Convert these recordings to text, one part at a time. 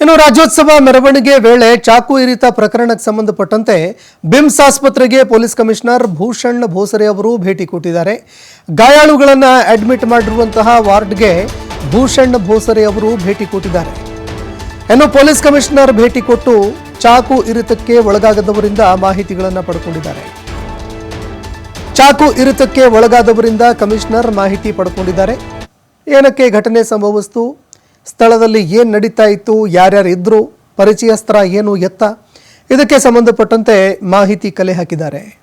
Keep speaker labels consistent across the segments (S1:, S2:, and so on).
S1: ಇನ್ನು ರಾಜ್ಯೋತ್ಸವ ಮೆರವಣಿಗೆ ವೇಳೆ ಚಾಕು ಇರಿತ ಪ್ರಕರಣಕ್ಕೆ ಸಂಬಂಧಪಟ್ಟಂತೆ ಬಿಮ್ಸ್ ಆಸ್ಪತ್ರೆಗೆ ಪೊಲೀಸ್ ಕಮಿಷನರ್ ಭೂಷಣ್ ಭೋಸರೆ ಅವರು ಭೇಟಿ ಕೊಟ್ಟಿದ್ದಾರೆ. ಗಾಯಾಳುಗಳನ್ನು ಅಡ್ಮಿಟ್ ಮಾಡಿರುವಂತಹ ವಾರ್ಡ್ಗೆ ಭೂಷಣ್ ಭೋಸರೆ ಅವರು ಭೇಟಿ ಕೊಟ್ಟಿದ್ದಾರೆ. ಇನ್ನು ಪೊಲೀಸ್ ಕಮಿಷನರ್ ಭೇಟಿ ಕೊಟ್ಟು ಚಾಕು ಇರಿತಕ್ಕೆ ಒಳಗಾಗದವರಿಂದ ಮಾಹಿತಿಗಳನ್ನು ಪಡ್ಕೊಂಡಿದ್ದಾರೆ. ಚಾಕು ಇರಿತಕ್ಕೆ ಒಳಗಾದವರಿಂದ ಕಮಿಷನರ್ ಮಾಹಿತಿ ಪಡ್ಕೊಂಡಿದ್ದಾರೆ. ಏನಕ್ಕೆ ಘಟನೆ ಸಂಭವಿಸ್ತು? ಸ್ಥಳದಲ್ಲಿ ಏನು ನಡೀತಾ ಇತ್ತು ಯಾರ್ಯಾರು ಇದ್ದರು ಪರಿಚಯಸ್ತ್ರ ಏನು ಎತ್ತ ಇದಕ್ಕೆ ಸಂಬಂಧಪಟ್ಟಂತೆ ಮಾಹಿತಿ ಕಲೆ ಹಾಕಿದ್ದಾರೆ.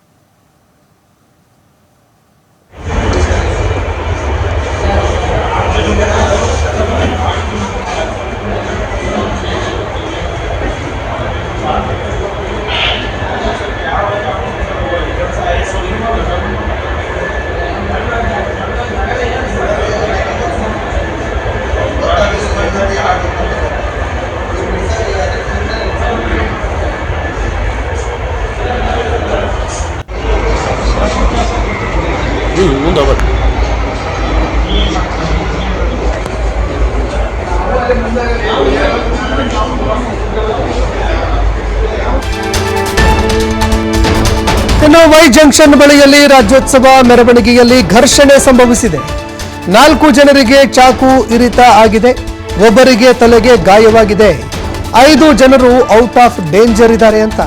S2: ಮುಂದೆ
S1: ಇನ್ನು ವೈ ಜಂಕ್ಷನ್ ಬಳಿಯಲ್ಲಿ ರಾಜ್ಯೋತ್ಸವ ಮೆರವಣಿಗೆಯಲ್ಲಿ ಘರ್ಷಣೆ ಸಂಭವಿಸಿದೆ. ನಾಲ್ಕು ಜನರಿಗೆ ಚಾಕು ಇರಿತ ಆಗಿದೆ. ಒಬ್ಬರಿಗೆ ತಲೆಗೆ ಗಾಯವಾಗಿದೆ. ಐದು ಜನರು ಔಟ್ ಆಫ್ ಡೇಂಜರ್ ಇದ್ದಾರೆ ಅಂತ.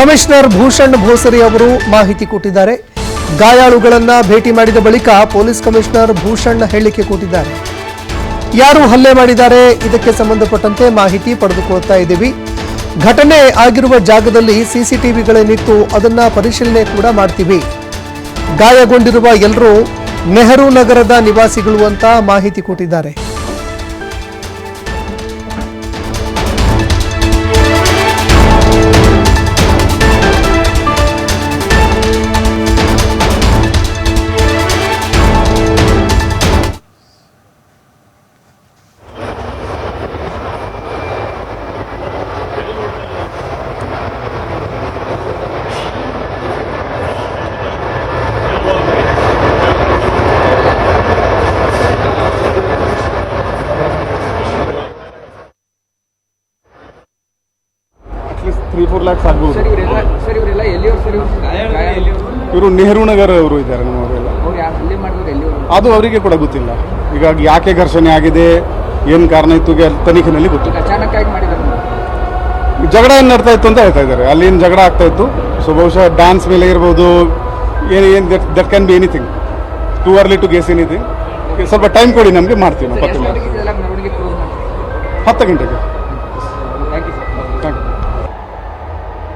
S1: ಕಮಿಷನರ್ ಭೂಷಣ್ ಭೋಸರಿ ಅವರು ಮಾಹಿತಿ ಕೊಟ್ಟಿದ್ದಾರೆ. ಗಾಯಾಳುಗಳನ್ನ ಭೇಟಿ ಮಾಡಿದ ಬಳಿಕ ಪೊಲೀಸ್ ಕಮಿಷನರ್ ಭೂಷಣ್ ಹೇಳಿಕೆ ಕೊಟ್ಟಿದ್ದಾರೆ ಯಾರು ಹಲ್ಲೆ ಮಾಡಿದ್ದಾರೆ, ಇದಕ್ಕೆ ಸಂಬಂಧಪಟ್ಟಂತೆ ಮಾಹಿತಿ ಪಡೆದುಕೊಳ್ತಾ ಇದ್ದೀವಿ. ಘಟನೆ ಆಗಿರುವ ಜಾಗದಲ್ಲಿ ಸಿಸಿಟಿವಿಗಳೇನಿತ್ತು ಅದನ್ನ ಪರಿಶೀಲನೆ ಕೂಡ ಮಾಡ್ತೀವಿ. ಗಾಯಗೊಂಡಿರುವ ಎಲ್ಲರೂ ನೆಹರು ನಗರದ ನಿವಾಸಿಗಳು ಅಂತ ಮಾಹಿತಿ ಕೊಟ್ಟಿದ್ದಾರೆ.
S3: ಅಟ್ಲೀಸ್ಟ್ ತ್ರೀ ಫೋರ್ ಲ್ಯಾಕ್ಸ್ ಆಗ್ಬೋದು.
S4: ಸರ್ ಇವರೆಲ್ಲ ಸರ್ ಇವರೆಲ್ಲ ಎಲ್ಲಿಯವ್ರು ಸರ್? ಇವ್ರು ಗಾಯ ಎಲ್ಲಿಯವರು
S3: ಇವರು ನೆಹರು ನಗರ್ ಅವರು ಇದ್ದಾರೆ ನಮ್ಮವರೆಲ್ಲ
S4: ಅವ್ರು ಯಾರು ಹಲ್ಲೆ ಮಾಡಿದ್ರು ಎಲ್ಲಿಯವರು?
S3: ಅದು ಅವರಿಗೆ ಕೂಡ ಗೊತ್ತಿಲ್ಲ. ಈಗ ಯಾಕೆ ಘರ್ಷಣೆ ಆಗಿದೆ ಏನು ಕಾರಣ ಇತ್ತು ತನಿಖೆಯಲ್ಲಿ ತನಿಖೆನಲ್ಲಿ ಗೊತ್ತಿಲ್ಲ.
S4: ಅಚಾನಕ್ ಆಗಿ ಮಾಡಿದ್ರು.
S3: ಜಗಳ ಏನು ನಡ್ತಾ ಇತ್ತು ಅಂತ ಹೇಳ್ತಾ ಇದ್ದಾರೆ. ಅಲ್ಲಿ ಏನು ಜಗಳ ಆಗ್ತಾ ಇತ್ತು? ಸೊ ಬಹುಶಃ ಡ್ಯಾನ್ಸ್ ಮೇಲೆ ಇರ್ಬೋದು ಏನು ಏನು that that can be anything too early to guess anything ಸ್ವಲ್ಪ ಟೈಮ್ ಕೊಡಿ ನಮಗೆ ಮಾಡ್ತೀವಿ ನಾವು
S4: ಸರ್
S3: ಪತ್ತೆ ಮಾಡಿ
S4: ಇದೆಲ್ಲ ಮೆರವಣಿಗೆ ಕ್ಲೋಸ್ ಮಾಡ್ತೀವಿ
S3: ಹತ್ತು ಗಂಟೆಗೆ.